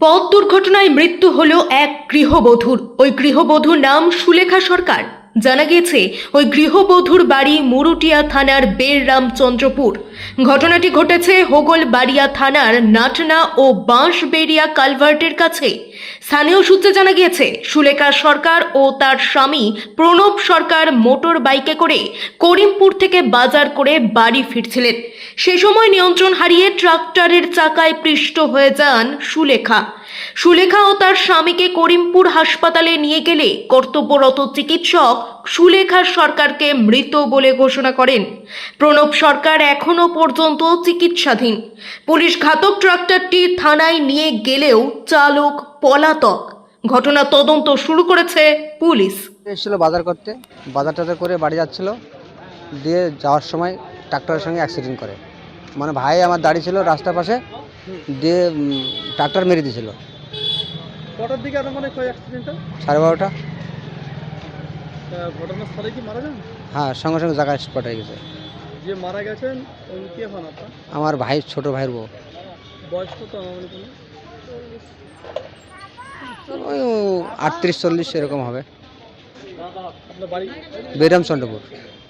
পথ দুর্ঘটনায় মৃত্যু হল এক গৃহবধূর। ওই গৃহবধূর নাম সুলেখা সরকার। জানা গিয়েছে, ওই গৃহবধূর বাড়ি মুরুটিয়া থানার বের রামচন্দ্রপুর ঘটনাটি ঘটেছে হোগলবাড়িয়া থানার নাটনা ও বাঁশবেড়িয়া কালভার্টের কাছে। স্থানীয় সূত্রে জানা গিয়েছে, সুলেখা সরকার ও তার স্বামী প্রণব সরকার মোটর বাইকে করে করিমপুর থেকে বাজার করে বাড়ি ফিরছিলেন। সে সময় নিয়ন্ত্রণ হারিয়ে ট্রাক্টরের চাকায় পৃষ্ঠ হয়ে যান সুলেখা। সুলেখা ও তার স্বামীকে করিমপুর হাসপাতালে নিয়ে গেলে কর্তব্যরত চিকিৎসক সুলেখা সরকারকে মৃত বলে ঘোষণা করেন। প্রণব সরকার এখনও পর্যন্ত চিকিৎসাধীন। পুলিশ ঘাতক ট্রাক্টরটি থানায় নিয়ে গেলেও চালক পলাতক। ঘটনা তদন্ত শুরু করেছে পুলিশ। এসেছিল বাজার করতে। বাজার টাজার করে বাড়ি যাচ্ছিল। দিয়ে যাওয়ার সময় ট্রাক্টরের সঙ্গে অ্যাক্সিডেন্ট করে। মানে ভাই আমার দাঁড়িয়ে ছিল রাস্তার পাশে। দিয়ে ট্রাক্টর মেরে দিয়েছিল। কটার দিকে আনুমানিক হয় অ্যাক্সিডেন্টটা সাড়ে বারোটা। ঘটনাস্থলে কি মারা যান? হ্যাঁ সঙ্গে সঙ্গে জায়গায় স্পট হয়ে গেছে। যে মারা গেছেন কে হন আপনার? আমার ভাই ছোট ভাইয়ের বউ। বয়স কত ওই আটত্রিশ চল্লিশ এরকম হবে। আপনার বাড়ি? বেরামচন্দ্রপুর।